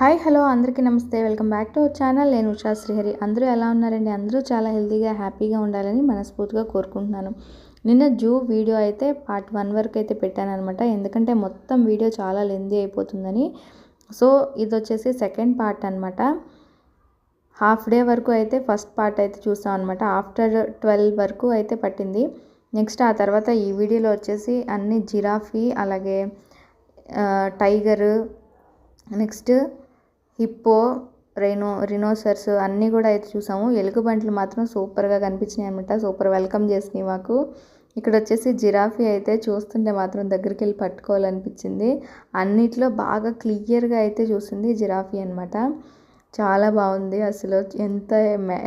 Hi hello అందరికీ నమస్తే. Welcome back to our channel. నేను ఉషా శ్రీహరి. అందరూ ఎలా ఉన్నారండి? అందరూ చాలా హెల్తీగా హ్యాపీగా ఉండాలని మనస్ఫూర్తిగా కోరుకుంటున్నాను. నిన్న జూ వీడియో అయితే పార్ట్ వన్ వరకు అయితే పెట్టాను అనమాట ఎందుకంటే మొత్తం వీడియో చాలా లెందీ అయిపోతుందని. సో ఇది వచ్చేసి సెకండ్ పార్ట్ అనమాట హాఫ్ డే వరకు అయితే ఫస్ట్ పార్ట్ అయితే చూసాం అనమాట ఆఫ్టర్ ట్వెల్వ్ వరకు అయితే పట్టింది. నెక్స్ట్ ఆ తర్వాత ఈ వీడియోలో వచ్చేసి అన్ని జిరాఫీ అలాగే tiger next hippo rhino rhinoceros అన్నీ కూడా అయితే చూసాము. ఎలుగుబంట్లు మాత్రం సూపర్గా కనిపించినాయి అనమాట సూపర్ వెల్కమ్ చేసినాయి మాకు. ఇక్కడ వచ్చేసి జిరాఫీ అయితే చూస్తుంటే మాత్రం దగ్గరికి వెళ్ళి పట్టుకోవాలనిపించింది. అన్నిట్లో బాగా క్లియర్గా అయితే చూసింది జిరాఫీ అనమాట చాలా బాగుంది. అసలు ఎంత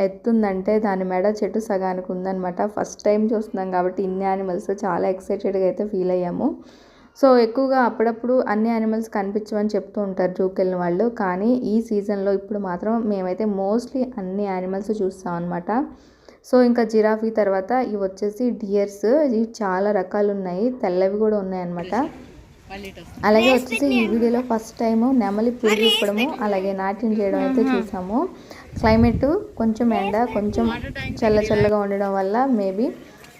ఎత్తుందంటే దాని మెడ చెట్టు సగానికి ఉందనమాట ఫస్ట్ టైం చూస్తున్నాం కాబట్టి ఇన్ని యానిమల్స్ చాలా ఎక్సైటెడ్గా అయితే ఫీల్ అయ్యాము. సో ఎక్కువగా అప్పుడప్పుడు అన్ని యానిమల్స్ కనిపించవని చెప్తూ ఉంటారు జూకి వెళ్ళిన వాళ్ళు. కానీ ఈ సీజన్లో ఇప్పుడు మాత్రం మేమైతే మోస్ట్లీ అన్ని యానిమల్స్ చూస్తాం అనమాట సో ఇంకా జిరాఫీ తర్వాత ఇవి వచ్చేసి డియర్స్ ఇవి చాలా రకాలు ఉన్నాయి. తెల్లవి కూడా ఉన్నాయన్నమాట అలాగే వచ్చేసి ఈ వీడియోలో ఫస్ట్ టైం నెమలి పురుగు ఇప్పడము అలాగే నాట్యం చేయడం అయితే చూసాము. క్లైమేట్ కొంచెం ఎండ కొంచెం చల్ల చల్లగా ఉండడం వల్ల మేబీ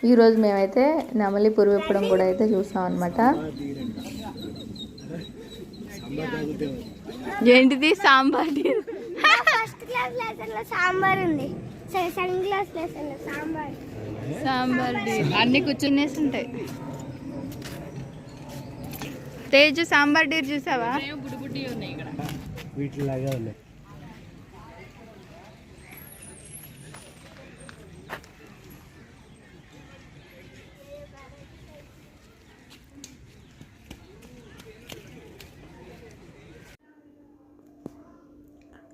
ఈరోజు మేమైతే నెమలి పురుగు ఇప్పడం కూడా అయితే చూసాం అనమాట ఏంటిది? సాంబార్ ఫస్ట్ క్లాస్ లెసన్లో సాంబార్ ఉంది. సెకండ్ క్లాస్ లెసన్లో సాంబార్ సాంబార్ అన్ని కూర్చునేసి ఉంటాయి తేజు సాంబార్ డీర్ చూసావా? వీటిలాగా ఉన్నాయి.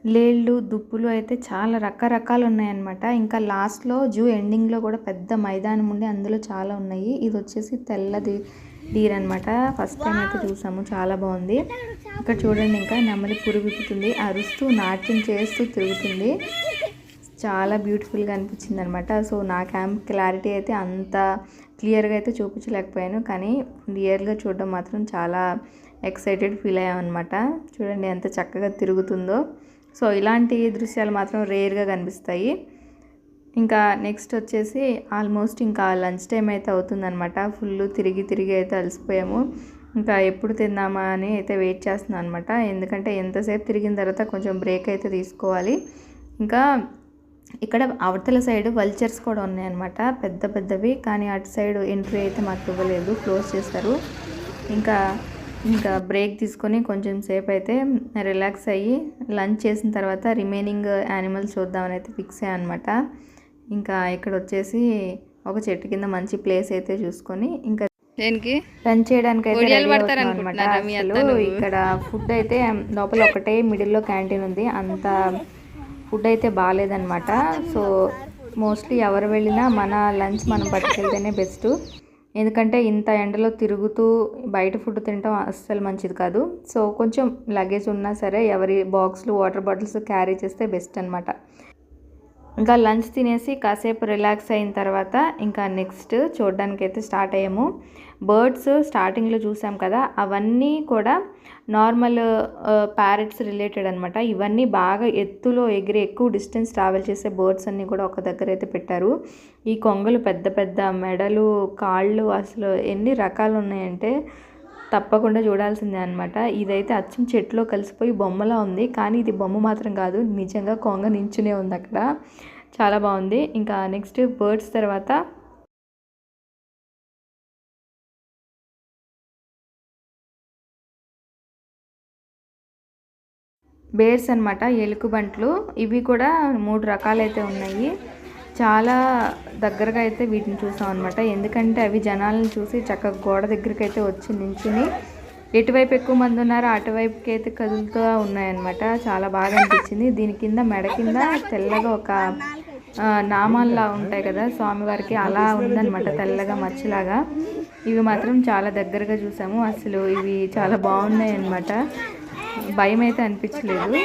లేళ్ళు దుప్పులు అయితే చాలా రకరకాలు ఉన్నాయన్నమాట ఇంకా లాస్ట్లో జూ ఎండింగ్లో కూడా పెద్ద మైదానం ఉండి అందులో చాలా ఉన్నాయి. ఇది వచ్చేసి తెల్లది డీర్ అనమాట ఫస్ట్ టైం అయితే చూసాము చాలా బాగుంది. ఇక్కడ చూడండి ఇంకా నెమలి పురుగుతుంది అరుస్తూ నాట్యం చేస్తూ తిరుగుతుంది. చాలా బ్యూటిఫుల్గా అనిపించింది అనమాట సో నా క్యామ్ క్లారిటీ అయితే అంత క్లియర్గా అయితే చూపించలేకపోయాను. కానీ క్లియర్గా చూడడం మాత్రం చాలా ఎక్సైటెడ్ ఫీల్ అయ్యామన్నమాట. చూడండి ఎంత చక్కగా తిరుగుతుందో. సో ఇలాంటి దృశ్యాలు మాత్రం రేర్గా కనిపిస్తాయి. ఇంకా నెక్స్ట్ వచ్చేసి ఆల్మోస్ట్ ఇంకా లంచ్ టైం అయితే అవుతుందనమాట ఫుల్ తిరిగి తిరిగి అయితే అలసిపోయాము. ఇంకా ఎప్పుడు తిందామా అని అయితే వెయిట్ చేస్తున్నాను అనమాట ఎందుకంటే ఎంతసేపు తిరిగిన తర్వాత కొంచెం బ్రేక్ అయితే తీసుకోవాలి. ఇంకా ఇక్కడ అవతల సైడ్ వల్చర్స్ కూడా ఉన్నాయన్నమాట. పెద్ద పెద్దవి కానీ అటు సైడ్ ఎంట్రీ అయితే మాకు ఇవ్వలేదు. క్లోజ్ చేస్తారు. ఇంకా ఇంకా బ్రేక్ తీసుకొని కొంచెం సేపు అయితే రిలాక్స్ అయ్యి లంచ్ చేసిన తర్వాత రిమైనింగ్ యానిమల్స్ చూద్దామని అయితే ఫిక్స్ అయ్యా అనమాట ఇంకా ఇక్కడ వచ్చేసి ఒక చెట్టు కింద మంచి ప్లేస్ అయితే చూసుకొని ఇంకా దేనికి? లంచ్ చేయడానికి అయితే అనమాట అసలు? ఇక్కడ ఫుడ్ అయితే లోపల ఒకటే మిడిల్లో క్యాంటీన్ ఉంది. అంత ఫుడ్ అయితే బాగాలేదనమాట సో మోస్ట్లీ ఎవరు వెళ్ళినా మన లంచ్ మనం పట్టుకెళ్తేనే బెస్ట్. ఎందుకంటే ఇంత ఎండలో తిరుగుతూ బయట ఫుడ్ తినటం అస్సలు మంచిది కాదు. సో కొంచెం లగేజ్ ఉన్నా సరే ఎవరి బాక్స్లు వాటర్ బాటిల్స్ క్యారీ చేస్తే బెస్ట్ అనమాట ఇంకా లంచ్ తినేసి కాసేపు రిలాక్స్ అయిన తర్వాత ఇంకా నెక్స్ట్ చూడడానికి అయితే స్టార్ట్ అయ్యాము బర్డ్స్ స్టార్టింగ్లో చూసాం కదా అవన్నీ కూడా నార్మల్ ప్యారెట్స్ రిలేటెడ్ అనమాట ఇవన్నీ బాగా ఎత్తులో ఎగిరి ఎక్కువ డిస్టెన్స్ ట్రావెల్ చేసే బర్డ్స్ అన్నీ కూడా ఒక దగ్గర అయితే పెట్టారు. ఈ కొంగలు పెద్ద పెద్ద మెడలు కాళ్ళు అసలు ఎన్ని రకాలు ఉన్నాయంటే తప్పకుండా చూడాల్సిందే అనమాట ఇదైతే అచ్చం చెట్లో కలిసిపోయి బొమ్మలా ఉంది. కానీ ఇది బొమ్మ మాత్రం కాదు నిజంగా కొంగ నించునే ఉంది అక్కడ. చాలా బాగుంది. ఇంకా నెక్స్ట్ బర్డ్స్ తర్వాత బేర్స్ అనమాట ఎలుకబంట్లు. ఇవి కూడా మూడు రకాలైతే ఉన్నాయి. చాలా దగ్గరగా అయితే వీటిని చూసాం అనమాట ఎందుకంటే అవి జనాలను చూసి చక్కగా గోడ దగ్గరికి అయితే వచ్చి నించుని ఎటువైపు ఎక్కువ మంది ఉన్నారో అటువైపుకి అయితే కదులుతూ ఉన్నాయన్నమాట. చాలా బాగా అనిపించింది. దీని కింద మెడ కింద తెల్లగా ఒక నామాల్లా ఉంటాయి కదా స్వామివారికి అలా ఉందన్నమాట తెల్లగా మచ్చలాగా. ఇవి మాత్రం చాలా దగ్గరగా చూసాము. అసలు ఇవి చాలా బాగున్నాయి అన్నమాట భయం అయితే అనిపించలేదు.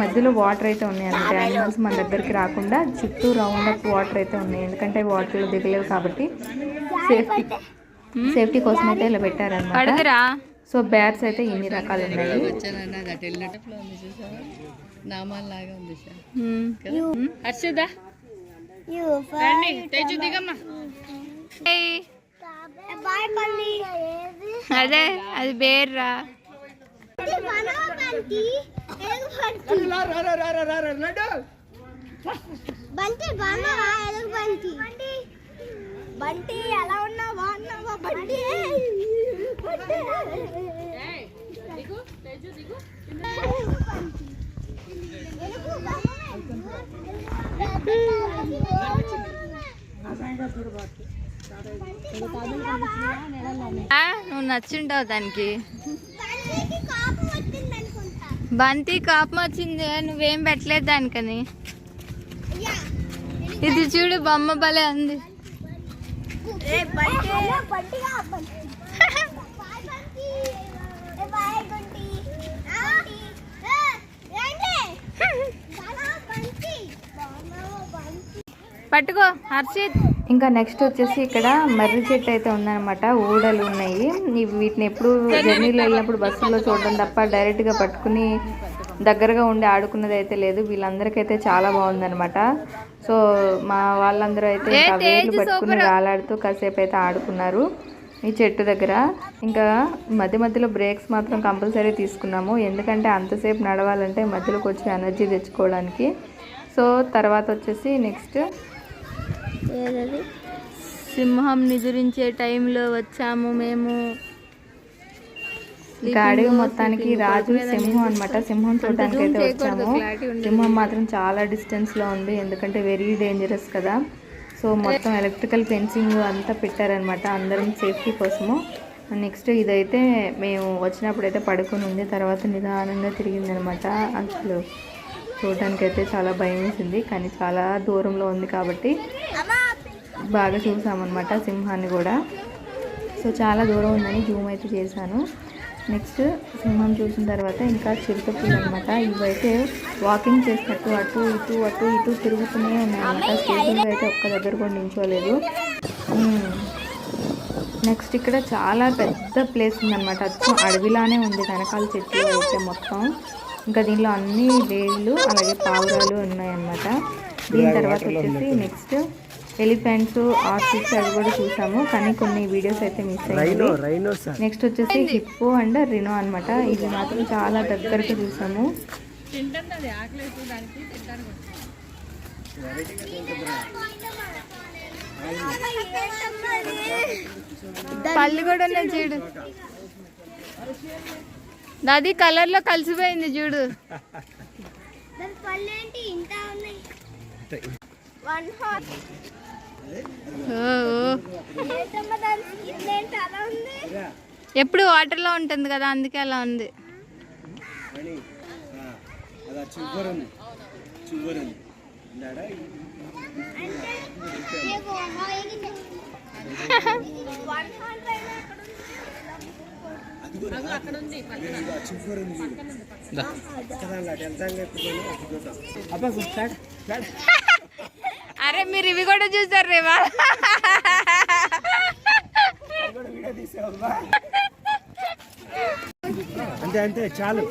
మధ్యలో వాటర్ అయితే ఉన్నాయి అన్నమాట యానిమల్స్ మన దగ్గరికి రాకుండా చుట్టూ రౌండ్ అప్ వాటర్ అయితే ఉన్నాయి. ఎందుకంటే వాటర్లో దిగలేవు కాబట్టి సేఫ్టీ సేఫ్టీ కోసం అయితే ఇలా పెట్టారనమాట పడదురా. సో బ్యాట్స్ అయితే ఇన్ని రకాలు ఉన్నాయి. వచ్చానన్నది అటు వెళ్ళేటప్పుడు ఉంది చూసావా నామాల్లాగా ఉంది సార్ హ్మ్. హర్షదా? యూ రండి తేజు దిగమ్మా. ఏయ్, బాయ్ పల్లి అదే అది బేర్రా. బంటి బంటి బాగున్నావా? ఎలుగు బంటి. బంటి ఎలా ఉన్నావా? బాగున్నావా? బంటి. బంటి. ఎలుగు ఆ, నువ్వు నచ్చుంటావు దానికి బంటికి కోపం వచ్చింది అనుకుంటా బంతి కాపం వచ్చింది నువ్వేం పెట్టలేదు దానికని. ఇది చూడు బొమ్మ భలే ఉంది. పట్టుకో హర్షిత్. ఇంకా నెక్స్ట్ వచ్చేసి ఇక్కడ మర్రి చెట్టు అయితే ఉందన్నమాట. ఊడలు ఉన్నాయి. వీటిని ఎప్పుడు జర్నీలో వెళ్ళినప్పుడు బస్సులో చూడడం తప్ప డైరెక్ట్గా పట్టుకుని దగ్గరగా ఉండి ఆడుకున్నది అయితే లేదు. వీళ్ళందరికైతే చాలా బాగుందన్నమాట. సో మా వాళ్ళందరూ అయితే తేజు పట్టుకుని. వేలాడుతూ కాసేపు అయితే ఆడుకున్నారు ఈ చెట్టు దగ్గర. ఇంకా మధ్య మధ్యలో బ్రేక్స్ మాత్రం కంపల్సరీ తీసుకున్నాము. ఎందుకంటే అంతసేపు నడవాలంటే మధ్యలో కొంచెం ఎనర్జీ తెచ్చుకోవడానికి. సో తర్వాత వచ్చేసి నెక్స్ట్ సింహం నిదురించే టైంలో వచ్చాము మేము. అడవి మొత్తానికి రాజు సింహం అన్నమాట. సింహం చూడడానికి అయితే వచ్చాము. సింహం మాత్రం చాలా డిస్టెన్స్లో ఉంది ఎందుకంటే వెరీ డేంజరస్ కదా. సో మొత్తం ఎలక్ట్రికల్ ఫెన్సింగ్ అంతా పెట్టారనమాట అందరం సేఫ్టీ కోసము. నెక్స్ట్ ఇదైతే మేము వచ్చినప్పుడు అయితే పడుకొని ఉంది తర్వాత నిదానంగా తిరిగింది అనమాట అసలు చూడడానికి అయితే చాలా భయం వేసింది కానీ చాలా దూరంలో ఉంది కాబట్టి బాగా చూసామన్నమాట సింహాన్ని కూడా. సో చాలా దూరం ఉందని జూమ్ అయితే చేశాను. నెక్స్ట్ సింహం చూసిన తర్వాత ఇంకా చిరుతపులు అనమాట ఇవైతే వాకింగ్ చేసినట్టు అటు ఇటు అటు ఇటు తిరుగుతూనే ఉన్నాయన్నమాట. స్టేషన్లో అయితే ఒక్క దగ్గర కూడా నించోలేదు నెక్స్ట్ ఇక్కడ చాలా పెద్ద ప్లేస్ ఉందన్నమాట. అచ్చం అడవిలానే ఉంది వెనకాల చెట్లు అయితే మొత్తం. ఇంకా దీనిలో అన్ని లేళ్ళు అలాగే పావురాలు ఉన్నాయన్నమాట. దీని తర్వాత వచ్చేసి నెక్స్ట్ ఎలిఫెంట్స్ ఆర్చిడ్స్ అవి కూడా చూసాము. కానీ కొన్ని వీడియోస్ అయితే మిస్ అయ్యాయి. నెక్స్ట్ వచ్చేసి హిప్పో అండ్ రినో అన్నమాట. ఇది మాత్రం చాలా దగ్గరగా చూసాము. పళ్ళు కూడా. ఉన్నాయి చూడు. అది కలర్లో కలిసిపోయింది చూడు. దాని పళ్ళు ఏంటి? ఇంత ఉన్నాయి. వన్ హాట్ ఓ, ఓ. ఏంటమ్మా దాని స్కిన్ ఏంటి? అలా ఉంది? ఎప్పుడు వాటర్లో ఉంటుంది కదా అందుకే అలా ఉంది. వన్ అరే మీరు ఇవి కూడా చూసారు రేవా అంతే అంతే చాలు.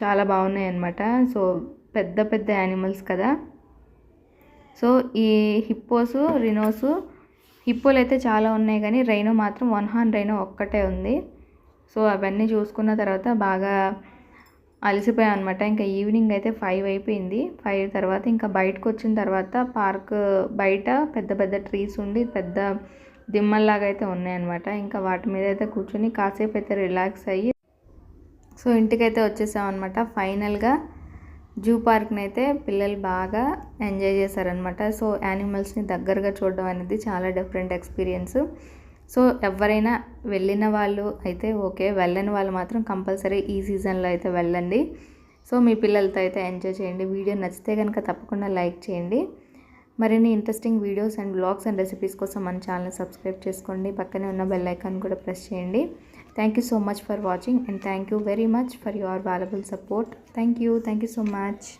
చాలా బాగున్నాయి అన్నమాట సో పెద్ద పెద్ద యానిమల్స్ కదా. సో ఈ హిప్పోసు రినోసు హిప్పోలు అయితే చాలా ఉన్నాయి కానీ రైనో మాత్రం వన్ హార్న్ రైనో ఒక్కటే ఉంది. సో అవన్నీ చూసుకున్న తర్వాత బాగా అలసిపోయాం అనమాట ఇంకా ఈవినింగ్ అయితే ఫైవ్ అయిపోయింది. ఫైవ్ తర్వాత ఇంకా బయటకు వచ్చిన తర్వాత పార్క్ బయట పెద్ద పెద్ద ట్రీస్ ఉండి పెద్ద దిమ్మల్లాగా అయితే ఉన్నాయన్నమాట. ఇంకా వాటి మీద అయితే కూర్చొని కాసేపు అయితే రిలాక్స్ అయ్యి సో ఇంటికైతే వచ్చేసామన్నమాట. ఫైనల్గా జూ పార్క్ని అయితే పిల్లలు బాగా ఎంజాయ్ చేశారనమాట సో యానిమల్స్ని దగ్గరగా చూడడం అనేది చాలా డిఫరెంట్ ఎక్స్పీరియన్స్. సో ఎవరైనా వెళ్ళిన వాళ్ళు అయితే ఓకే వెళ్ళని వాళ్ళు మాత్రం కంపల్సరీ ఈ సీజన్లో అయితే వెళ్ళండి. సో మీ పిల్లలతో అయితే ఎంజాయ్ చేయండి. వీడియో నచ్చితే కనుక తప్పకుండా లైక్ చేయండి. మరిన్ని interesting videos and blogs and recipes కోసం మన ఛానల్ సబ్స్క్రైబ్ చేసుకోండి. పక్కనే ఉన్న బెల్ ఐకాన్ కూడా ప్రెస్ చేయండి. Thank you so much for watching and thank you very much for your valuable support. Thank you. Thank you so much.